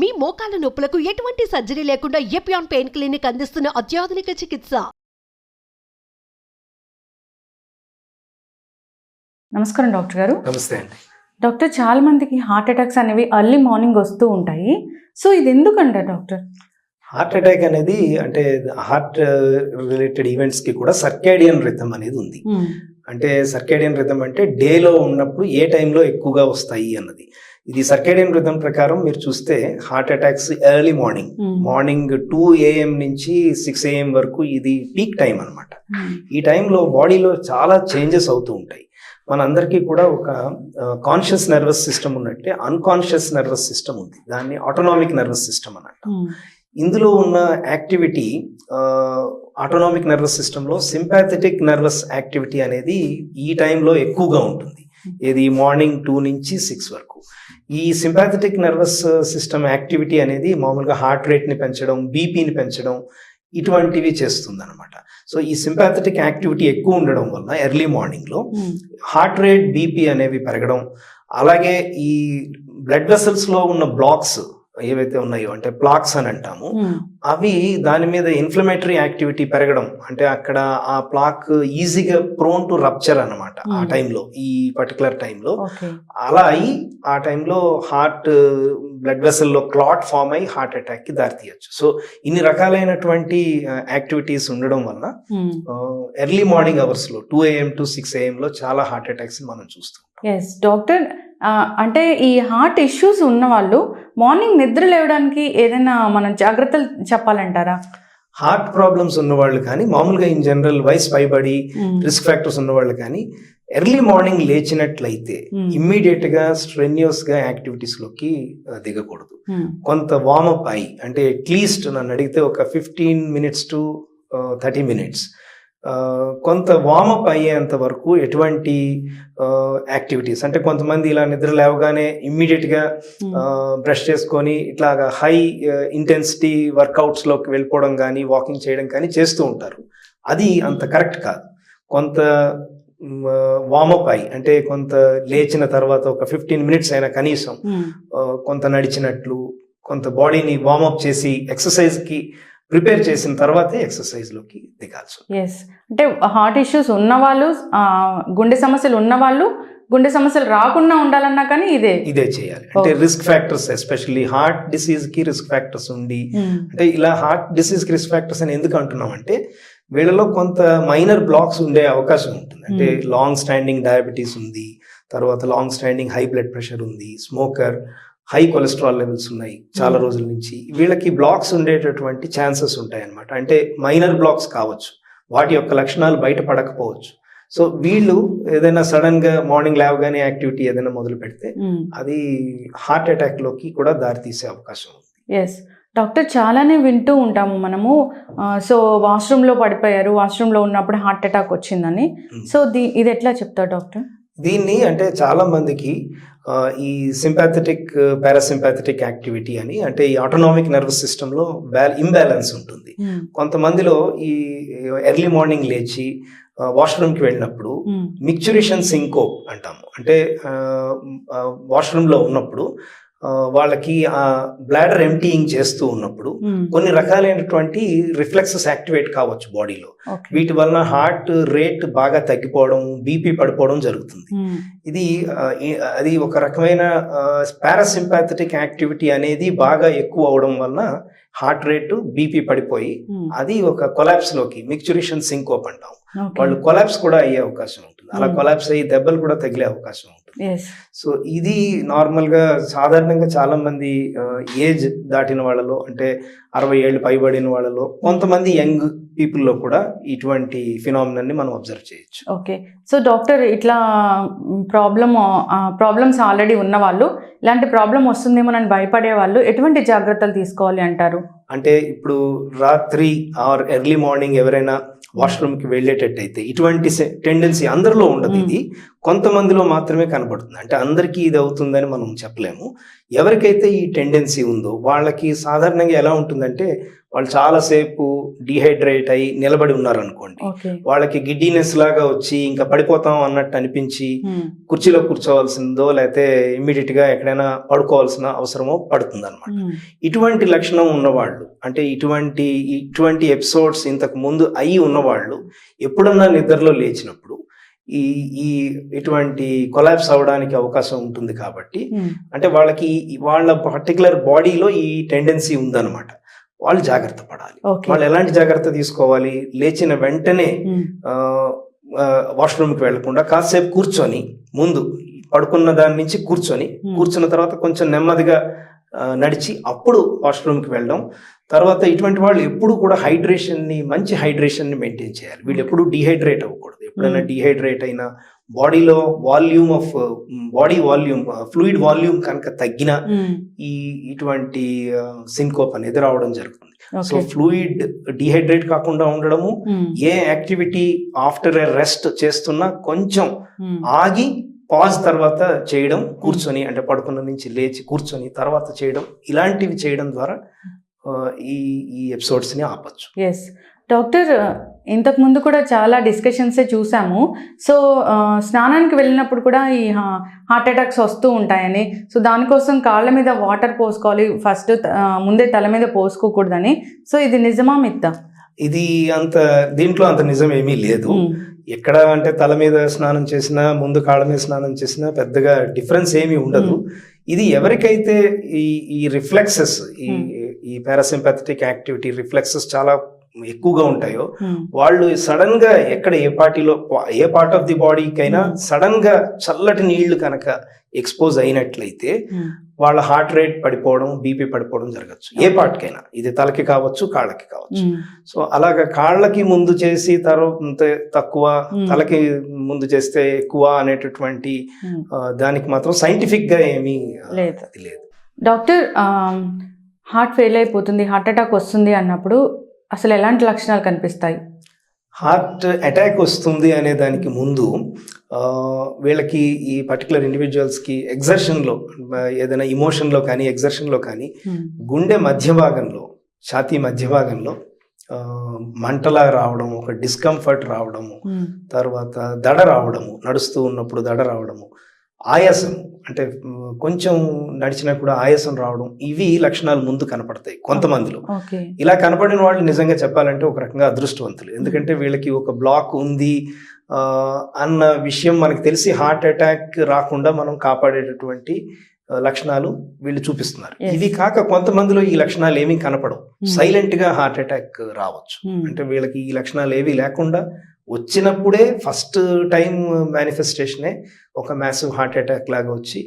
మీ మోకాల నొప్పులకు ఎటువంటి సర్జరీ లేకుండా ఎపియాన్ పెయిన్ క్లినిక్ అందిస్తున్న అత్యాధునిక చికిత్స. నమస్కారం డాక్టర్ గారు. నమస్తే అండి. డాక్టర్ చాలా మందికి హార్ట్ అటాక్స్ అనేవి ఎర్లీ మార్నింగ్ వస్తూ ఉంటాయి. సో ఇది ఎందుకంట డాక్టర్? హార్ట్ అటాక్ అనేది అంటే హార్ట్ రిలేటెడ్ ఈవెంట్స్కి కూడా సర్కేడియన్ రిథం అనేది ఉంది. అంటే సర్కేడియన్ రిథం అంటే డేలో ఉన్నప్పుడు ఏ టైంలో ఎక్కువగా వస్తాయి అన్నది. ఇది సర్కేడియన్ రిథం ప్రకారం మీరు చూస్తే heart attacks early morning. Morning two AM నుంచి సిక్స్ ఏఎం వరకు ఇది పీక్ టైం అన్నమాట. ఈ టైంలో బాడీలో చాలా చేంజెస్ అవుతూ ఉంటాయి. మనందరికీ కూడా ఒక కాన్షియస్ నర్వస్ సిస్టమ్ ఉన్నట్టే అన్కాన్షియస్ నర్వస్ సిస్టమ్ ఉంది. దాన్ని ఆటోనామిక్ నర్వస్ సిస్టమ్ అని అంటాం. ఇందులో ఉన్న యాక్టివిటీ ఆటోనామిక్ నర్వస్ సిస్టంలో సింపాథెటిక్ నర్వస్ యాక్టివిటీ అనేది ఈ టైంలో ఎక్కువగా ఉంటుంది. ఇది మార్నింగ్ టూ నుంచి సిక్స్ వరకు. ఈ సింపాథెటిక్ నర్వస్ సిస్టమ్ యాక్టివిటీ అనేది మామూలుగా హార్ట్ రేట్ని పెంచడం బీపీని పెంచడం ఇటువంటివి చేస్తుంది అనమాట సో ఈ సింపాథెటిక్ యాక్టివిటీ ఎక్కువ ఉండడం వల్ల ఎర్లీ మార్నింగ్లో హార్ట్ రేట్ బీపీ అనేవి పెరగడం అలాగే ఈ బ్లడ్ వెసల్స్లో ఉన్న బ్లాక్స్ ఏవైతే ఉన్నాయో అంటే ప్లాక్స్ అని అంటాము అవి దాని మీద ఇన్ఫ్లమేటరీ యాక్టివిటీ పెరగడం. అంటే అక్కడ ఆ ప్లాక్ ఈజీగా ప్రోన్ టు రప్చర్ అన్నమాట ఆ. టైంలో ఈ పర్టికులర్ టైంలో అలా అయి ఆ టైంలో హార్ట్ బ్లడ్ వెసల్లో క్లాట్ ఫామ్ అయి హార్ట్ అటాక్కి దారితీయచ్చు. సో ఇన్ని రకాలైనటువంటి యాక్టివిటీస్ ఉండడం వల్ల ఎర్లీ మార్నింగ్ అవర్స్లో two AM to six AM లో చాలా హార్ట్ అటాక్స్ మనం చూస్తాం ఎస్ డాక్టర్ అంటే ఈ హార్ట్ ఇష్యూస్ ఉన్న వాళ్ళు మార్నింగ్ నిద్ర లేవడానికి ఏదైనా మనం జాగ్రత్తలు చెప్పాలంటారా? హార్ట్ ప్రాబ్లమ్స్ ఉన్న వాళ్ళు కానీ మామూలుగా ఇన్ జనరల్ వయసు పైబడి రిస్క్ ఫ్యాక్టర్స్ ఉన్న వాళ్ళు కానీ ఎర్లీ మార్నింగ్ లేచినట్లయితే. ఇమ్మీడియట్గా స్ట్రెన్యూస్గా యాక్టివిటీస్లోకి దిగకూడదు కొంత వార్మప్ అయి అంటే అట్లీస్ట్ నన్ను అడిగితే ఒక fifteen minutes to thirty minutes కొంత వార్మప్ అయ్యేంత వరకు ఎటువంటి యాక్టివిటీస్ అంటే కొంతమంది ఇలా నిద్ర లేవగానే ఇమ్మీడియట్గా బ్రష్ చేసుకొని ఇట్లాగా హై ఇంటెన్సిటీ వర్కౌట్స్లోకి వెళ్ళిపోవడం కానీ వాకింగ్ చేయడం కానీ చేస్తూ ఉంటారు. అది అంత కరెక్ట్ కాదు. కొంత వార్మప్ అయి అంటే కొంత లేచిన తర్వాత ఒక ఫిఫ్టీన్ మినిట్స్ అయినా కనీసం ఆ, కొంత నడిచినట్లు కొంత బాడీని వార్మప్ చేసి ఎక్సర్సైజ్కి ప్రిపేర్ చేసిన తర్వాతే ఎక్సర్సైజ్లోకి దిగాల్సి. ఎస్ అంటే హార్ట్ ఇష్యూస్ ఉన్న వాళ్ళు గుండె సమస్యలు ఉన్న వాళ్ళు గుండె సమస్యలు రాకుండా ఉండాలన్నా కానీ ఇదే ఇదే చేయాలి అంటే. రిస్క్ ఫ్యాక్టర్స్ ఎస్పెషల్లీ హార్ట్ డిసీజ్కి రిస్క్ ఫ్యాక్టర్స్ ఉండి అంటే ఇలా హార్ట్ డిసీజ్కి రిస్క్ ఫ్యాక్టర్స్ అని ఎందుకు అంటున్నాం అంటే వీళ్ళలో కొంత మైనర్ బ్లాక్స్ ఉండే అవకాశం ఉంటుంది అంటే Hmm. లాంగ్ స్టాండింగ్ డయాబెటీస్ ఉంది తర్వాత long standing high blood pressure ఉంది స్మోకర్ హై కొలెస్ట్రాల్ లెవెల్స్ ఉన్నాయి చాలా Hmm. రోజుల నుంచి. వీళ్ళకి బ్లాక్స్ ఉండేటటువంటి ఛాన్సెస్ ఉంటాయి అన్నమాట అంటే మైనర్ బ్లాక్స్ కావచ్చు. వాటి యొక్క లక్షణాలు బయటపడకపోవచ్చు సో వీళ్ళు ఏదైనా సడన్గా మార్నింగ్ లేవగానే యాక్టివిటీ ఏదైనా మొదలు పెడితే అది హార్ట్ అటాక్లోకి కూడా దారితీసే అవకాశం ఉంది. ఎస్ డాక్టర్ చాలానే వింటూ ఉంటాము మనము. సో వాష్రూమ్లో పడిపోయారు. వాష్రూమ్లో ఉన్నప్పుడు హార్ట్ అటాక్ వచ్చిందని. Hmm. సో ది ఇది ఎట్లా చెప్తారు డాక్టర్? దీన్ని అంటే చాలా మందికి ఆ, ఈ సింపాథెటిక్ పారాసింపాథెటిక్ యాక్టివిటీ అని అంటే ఈ ఆటోనామిక్ నర్వస్ సిస్టంలో బ్యాల్ ఇంబ్యాలెన్స్ ఉంటుంది. కొంతమందిలో ఈ ఎర్లీ మార్నింగ్ లేచి వాష్రూమ్కి వెళ్ళినప్పుడు మిక్చురేషన్ సింకోప్ అంటాము. అంటే వాష్రూమ్లో ఉన్నప్పుడు వాళ్ళకి ఆ బ్లాడర్ ఎంటీయింగ్ చేస్తూ ఉన్నప్పుడు కొన్ని రకాలైనటువంటి రిఫ్లెక్సెస్ యాక్టివేట్ కావచ్చు బాడీలో. వీటి వలన హార్ట్ రేట్ బాగా తగ్గిపోవడం బీపీ పడిపోవడం జరుగుతుంది. ఇది ఆ, ఈ- అది ఒక రకమైన పారాసింపాథెటిక్ యాక్టివిటీ అనేది బాగా ఎక్కువ అవడం వలన హార్ట్ రేటు బీపీ పడిపోయి అది ఒక కొలాప్స్లోకి మిక్చురేషన్ సింకోప్ అంటాం వాళ్ళు కొలాప్స్ కూడా అయ్యే అవకాశం ఉంటుంది. అలా Hmm. కొలాప్స్ అయ్యి దెబ్బలు కూడా తగిలే అవకాశం ఉంటుంది. సో ఇది నార్మల్గా సాధారణంగా చాలా మంది ఏజ్ దాటిన వాళ్ళలో అంటే అరవై ఏళ్ళు పైబడిన వాళ్ళలో కొంతమంది యంగ్ పీపుల్లో కూడా ఇటువంటి ఫినామినన్ని మనం అబ్జర్వ్ చేయొచ్చు. ఓకే. సో డాక్టర్ ఇట్లా ప్రాబ్లమ్ ప్రాబ్లమ్స్ ఆల్రెడీ ఉన్న వాళ్ళు ఇలాంటి ప్రాబ్లం వస్తుందేమోనని భయపడే వాళ్ళు ఎటువంటి జాగ్రత్తలు తీసుకోవాలి అంటారు? అంటే ఇప్పుడు రాత్రి ఆర్ ఎర్లీ మార్నింగ్ ఎవరైనా వాష్రూమ్కి వెళ్ళేటట్టయితే ఇటువంటి టెండెన్సీ అందరిలో ఉండదు ఇది. కొంతమందిలో మాత్రమే కనబడుతుంది. అంటే అందరికీ ఇది అవుతుందని మనం చెప్పలేము. ఎవరికైతే ఈ టెండెన్సీ ఉందో వాళ్ళకి సాధారణంగా ఎలా ఉంటుందంటే వాళ్ళు చాలాసేపు డిహైడ్రేట్ అయి నిలబడి ఉన్నారనుకోండి. ఓకే. వాళ్ళకి గిడ్డీనెస్ లాగా వచ్చి ఇంకా పడిపోతాం అన్నట్టు అనిపించి ఉమ్, కుర్చీలో కూర్చోవాల్సిందో లేకపోతే ఇమ్మీడియట్గా ఎక్కడైనా పడుకోవాల్సిన అవసరమో పడుతుంది ఉమ్, ఇటువంటి లక్షణం ఉన్నవాళ్ళు అంటే ఇటువంటి ఇటువంటి ఎపిసోడ్స్ ఇంతకు ముందు అయి ఉన్నవాళ్ళు ఎప్పుడన్నా నిద్రలో లేచినప్పుడు ఈ ఈ ఇటువంటి కొలాప్స్ అవడానికి అవకాశం ఉంటుంది కాబట్టి ఉమ్, అంటే వాళ్ళకి వాళ్ళ పర్టికులర్ బాడీలో ఈ టెండెన్సీ ఉందన్నమాట. వాళ్ళు జాగ్రత్త పడాలి. వాళ్ళు ఎలాంటి జాగ్రత్త తీసుకోవాలి? లేచిన వెంటనే వాష్రూమ్కి వెళ్ళకుండా కాసేపు కూర్చొని ముందు పడుకున్న దాని నుంచి కూర్చొని. కూర్చున్న తర్వాత కొంచెం నెమ్మదిగా నడిచి అప్పుడు వాష్రూమ్కి వెళ్ళడం. తర్వాత ఇటువంటి వాళ్ళు ఎప్పుడు కూడా హైడ్రేషన్ని మంచి హైడ్రేషన్ని మెయింటైన్ చేయాలి. వీళ్ళు ఎప్పుడు డిహైడ్రేట్ అవ్వకూడదు. ఎప్పుడైనా. డిహైడ్రేట్ అయినా బాడీలో volume of body volume fluid volume కనుక తగ్గినా ఈ ఇటువంటి సింకోప్ అనేది రావడం జరుగుతుంది. సో ఫ్లూయిడ్ డిహైడ్రేట్ కాకుండా ఉండడము ఏ యాక్టివిటీ ఆఫ్టర్ ఎ రెస్ట్ చేస్తున్నా కొంచెం ఆగి పాజ్ తర్వాత చేయడం కూర్చొని అంటే పడుకున్న నుంచి లేచి కూర్చొని తర్వాత చేయడం ఇలాంటివి చేయడం ద్వారా ఈ ఈ ఎపిసోడ్స్ని ఆపచ్చు. ఎస్ డాక్టర్ ఇంతకు ముందు కూడా చాలా డిస్కషన్సే చూసాము. సో స్నానానికి వెళ్ళినప్పుడు కూడా ఈ హార్ట్ అటాక్స్ వస్తూ ఉంటాయని. సో దానికోసం కాళ్ళ మీద వాటర్ పోసుకోవాలి. ఫస్ట్ ముందే తల మీద పోసుకోకూడదని. సో ఇది నిజమా మిత్తా ఇది అంత దీంట్లో అంత నిజం ఏమీ లేదు ఎక్కడ అంటే తల మీద స్నానం చేసినా ముందు కాళ్ళ మీద స్నానం చేసినా పెద్దగా డిఫరెన్స్ ఏమీ ఉండదు. ఇది ఎవరికైతే ఈ ఈ రిఫ్లెక్సెస్ ఈ. ఈ పారాసింపాథటిక్ యాక్టివిటీ రిఫ్లెక్సెస్ చాలా ఎక్కువగా ఉంటాయో వాళ్ళు సడన్గా ఎక్కడ ఏ పార్టీలో ఏ పార్ట్ ఆఫ్ ది బాడీకైనా. సడన్గా చల్లటి నీళ్ళు కనుక ఎక్స్పోజ్ అయినట్లయితే వాళ్ళ హార్ట్ రేట్ పడిపోవడం బీపీ పడిపోవడం జరగచ్చు. ఏ పార్ట్కైనా. ఇది తలకి కావచ్చు కాళ్ళకి కావచ్చు. సో అలాగా కాళ్ళకి ముందు చేసి తర్వాత తక్కువ. తలకి ముందు చేస్తే ఎక్కువ అనేటటువంటి దానికి మాత్రం సైంటిఫిక్గా ఏమీ లేదు. డాక్టర్ హార్ట్ ఫెయిల్ అయిపోతుంది హార్ట్ అటాక్ వస్తుంది అన్నప్పుడు అసలు ఎలాంటి లక్షణాలు కనిపిస్తాయి? హార్ట్ అటాక్ వస్తుంది అనే దానికి ముందు వీళ్ళకి ఈ పర్టికులర్ ఇండివిజువల్స్కి ఎగ్జర్షన్లో ఏదైనా ఇమోషన్లో కానీ ఎగ్జర్షన్లో కానీ గుండె మధ్య భాగంలో ఛాతీ మధ్య భాగంలో మంటలా రావడం ఒక డిస్కంఫర్ట్ రావడము తర్వాత దడ రావడము నడుస్తూ ఉన్నప్పుడు దడ రావడము ఆయాసం అంటే కొంచెం నడిచినా కూడా ఆయాసం రావడం ఇవి లక్షణాలు ముందు కనపడతాయి కొంతమందిలో. ఇలా కనపడిన వాళ్ళు నిజంగా చెప్పాలంటే ఒక రకంగా అదృష్టవంతులు. ఎందుకంటే వీళ్ళకి ఒక బ్లాక్ ఉంది అన్న విషయం మనకి తెలిసి హార్ట్ అటాక్ రాకుండా మనం కాపాడేటటువంటి లక్షణాలు వీళ్ళు చూపిస్తున్నారు. ఇవి కాక కొంతమందిలో ఈ లక్షణాలు ఏమీ కనపడవు. సైలెంట్గా హార్ట్ అటాక్ రావచ్చు. అంటే వీళ్ళకి ఈ లక్షణాలు ఏవి లేకుండా వచ్చినప్పుడే ఫస్ట్ టైం మేనిఫెస్టేషనే ఒక మ్యాసివ్ హార్ట్ అటాక్ లాగా వచ్చి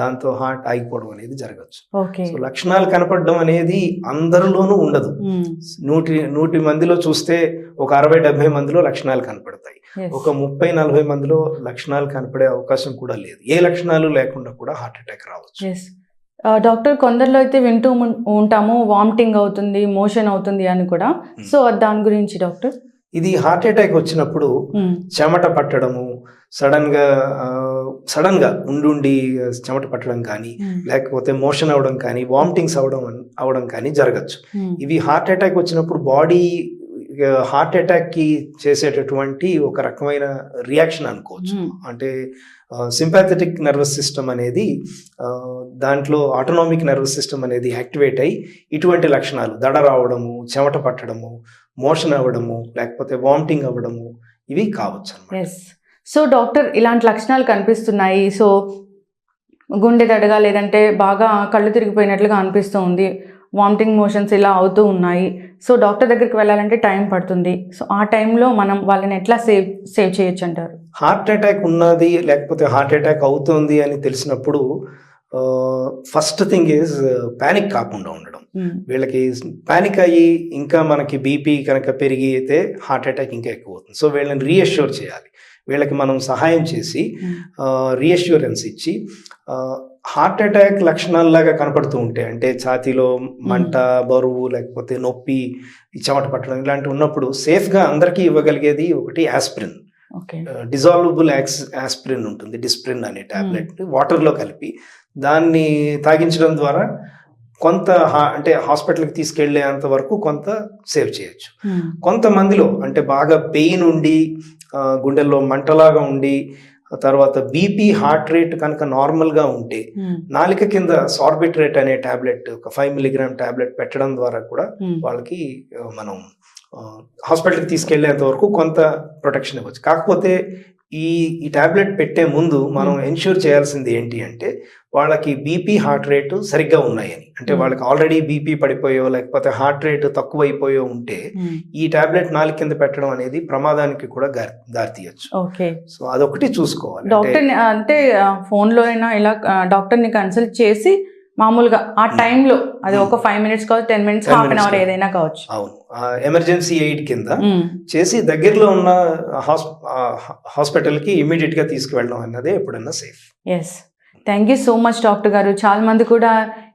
దాంతో హార్ట్ ఆగిపోవడం అనేది జరగచ్చు. ఓకే సో లక్షణాలు కనపడడం అనేది అందరిలోనూ ఉండదు. ఉమ్, నూటి నూటి మందిలో చూస్తే ఒక అరవై డెబ్బై మందిలో లక్షణాలు కనపడతాయి. ఒక ముప్పై నలభై మందిలో లక్షణాలు కనపడే అవకాశం కూడా లేదు. ఏ లక్షణాలు లేకుండా కూడా హార్ట్ అటాక్ రావచ్చు. డాక్టర్ కొందరిలో అయితే వింటూ ఉంటాము వామిటింగ్ అవుతుంది మోషన్ అవుతుంది అని కూడా. సో దాని గురించి డాక్టర్? ఇది హార్ట్ అటాక్ వచ్చినప్పుడు ఉమ్, చెమట పట్టడము సడన్గా సడన్గా ఉండుండి చెమట పట్టడం కానీ ఉమ్, లేకపోతే మోషన్ అవడం కానీ వామిటింగ్స్ అవడం అవడం కానీ జరగచ్చు. ఉమ్, ఇవి హార్ట్ అటాక్ వచ్చినప్పుడు బాడీ హార్ట్ అటాక్కి చేసేటటువంటి ఒక రకమైన రియాక్షన్ అనుకోవచ్చు. ఉమ్, అంటే సింపాథెటిక్ నర్వస్ సిస్టమ్ అనేది దాంట్లో ఆటోనామిక్ నర్వస్ సిస్టమ్ అనేది యాక్టివేట్ అయ్యి ఇటువంటి లక్షణాలు దడ రావడము చెమట పట్టడము మోషన్ అవ్వడము లేకపోతే వామిటింగ్ అవ్వడము ఇవి కావచ్చు ఎస్ సో డాక్టర్ ఇలాంటి లక్షణాలు కనిపిస్తున్నాయి. సో గుండె దడగా లేదంటే బాగా కళ్ళు తిరిగిపోయినట్లుగా అనిపిస్తూ ఉంది. వామిటింగ్ మోషన్స్ ఇలా అవుతూ ఉన్నాయి. సో డాక్టర్ దగ్గరికి వెళ్ళాలంటే టైం పడుతుంది. సో ఆ టైంలో మనం వాళ్ళని ఎట్లా సేవ్ సేవ్ చేయొచ్చు అంటారు? హార్ట్ అటాక్ ఉన్నది లేకపోతే హార్ట్ అటాక్ అవుతుంది అని తెలిసినప్పుడు ఫస్ట్ థింగ్ ఈజ్ ప్యానిక్ కాకుండా ఉండడం. ఉమ్, వీళ్ళకి పానిక్ అయ్యి ఇంకా మనకి బీపీ కనుక పెరిగితే హార్ట్ అటాక్ ఇంకా ఎక్కువ అవుతుంది. సో వీళ్ళని రీఅష్యూర్ చేయాలి. వీళ్ళకి మనం సహాయం చేసి ఉమ్, రీఅష్యూరెన్స్ ఇచ్చి హార్ట్ అటాక్ లక్షణాల్లాగా కనపడుతూ ఉంటాయి. అంటే ఛాతీలో మంట బరువు లేకపోతే నొప్పి చెమట పట్టడం ఇలాంటివి ఉన్నప్పుడు సేఫ్గా అందరికీ ఇవ్వగలిగేది ఒకటి ఆస్పిరిన్. ఓకే. డిజాల్వబుల్ యాక్స్ ఆస్పిరిన్ ఉంటుంది డిస్ప్రిన్ అనే టాబ్లెట్ వాటర్లో కలిపి దాన్ని తాగించడం ద్వారా కొంత అంటే హాస్పిటల్కి తీసుకెళ్ళేంత వరకు కొంత సేవ్ చేయొచ్చు. కొంతమందిలో అంటే బాగా పెయిన్ ఉండి గుండెల్లో మంటలాగా ఉండి తర్వాత బీపీ హార్ట్ రేట్ కనుక నార్మల్గా ఉంటే ఉమ్, నాలిక కింద సార్బిట్రేట్ అనే టాబ్లెట్ ఒక ఫైవ్ మిలీగ్రామ్ టాబ్లెట్ పెట్టడం ద్వారా కూడా ఉమ్, వాళ్ళకి మనం హాస్పిటల్కి తీసుకెళ్ళేంత వరకు కొంత ప్రొటెక్షన్ ఇవ్వచ్చు. కాకపోతే ఈ ఈ టాబ్లెట్ పెట్టే ముందు మనం ఎన్ష్యూర్ చేయాల్సింది ఏంటి అంటే వాళ్ళకి బీపీ హార్ట్ రేటు సరిగ్గా ఉన్నాయని. అంటే Hmm. వాళ్ళకి ఆల్రెడీ బీపీ పడిపోయో లేకపోతే హార్ట్ రేటు తక్కువైపోయో ఉంటే ఉమ్, ఈ టాబ్లెట్ నాలుగు కింద పెట్టడం అనేది ప్రమాదానికి కూడా దారితీయచ్చు. ఓకే సో అదొకటి చూసుకోవాలి. డాక్టర్ అంటే- ఫోన్లో అయినా ఇలా డాక్టర్ని కన్సల్ట్ చేసి మామూలుగా ఆ Hmm. టైంలో అది ఒక ఫైవ్ మినిట్స్ కావచ్చు ten minutes 10 half an hour. ఏదైనా కావచ్చు. అవును. ఎమర్జెన్సీ ఎయిడ్ కింద ఉమ్, చేసి దగ్గరలో ఉన్న హాస్ హాస్పిటల్కి ఇమీడియట్గా తీసుకువెళ్ళడం అన్నదే ఎప్పుడన్నా safe yes thank you so much doctor గారు. చాలా మంది కూడా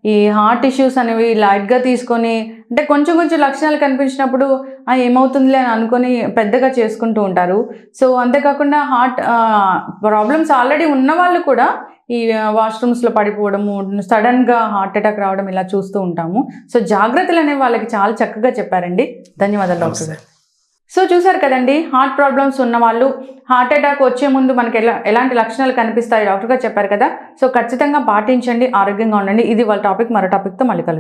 ఈ హార్ట్ ఇష్యూస్ అనేవి లైట్గా తీసుకొని అంటే కొంచెం కొంచెం లక్షణాలు కనిపించినప్పుడు "ఆ, ఏమవుతుందిలే అని అనుకొని పెద్దగా చేసుకుంటూ ఉంటారు. సో అంతేకాకుండా హార్ట్ ప్రాబ్లమ్స్ ఆల్రెడీ ఉన్న వాళ్ళు కూడా ఈ వాష్రూమ్స్లో పడిపోవడము సడన్గా హార్ట్ అటాక్ రావడం ఇలా చూస్తూ ఉంటాము. సో జాగ్రత్తలు అనేవి వాళ్ళకి చాలా చక్కగా చెప్పారండి. ధన్యవాదాలు డాక్టర్ సో చూసారు కదండి హార్ట్ ప్రాబ్లమ్స్ ఉన్న వాళ్ళు హార్ట్ అటాక్ వచ్చే ముందు మనకి ఎలా ఎలాంటి లక్షణాలు కనిపిస్తాయి? డాక్టర్ గారు చెప్పారు కదా. సో ఖచ్చితంగా పాటించండి ఆరోగ్యంగా ఉండండి. ఇది వాళ్ళ టాపిక్ మరో టాపిక్తో మళ్ళీ కలుద్దాం.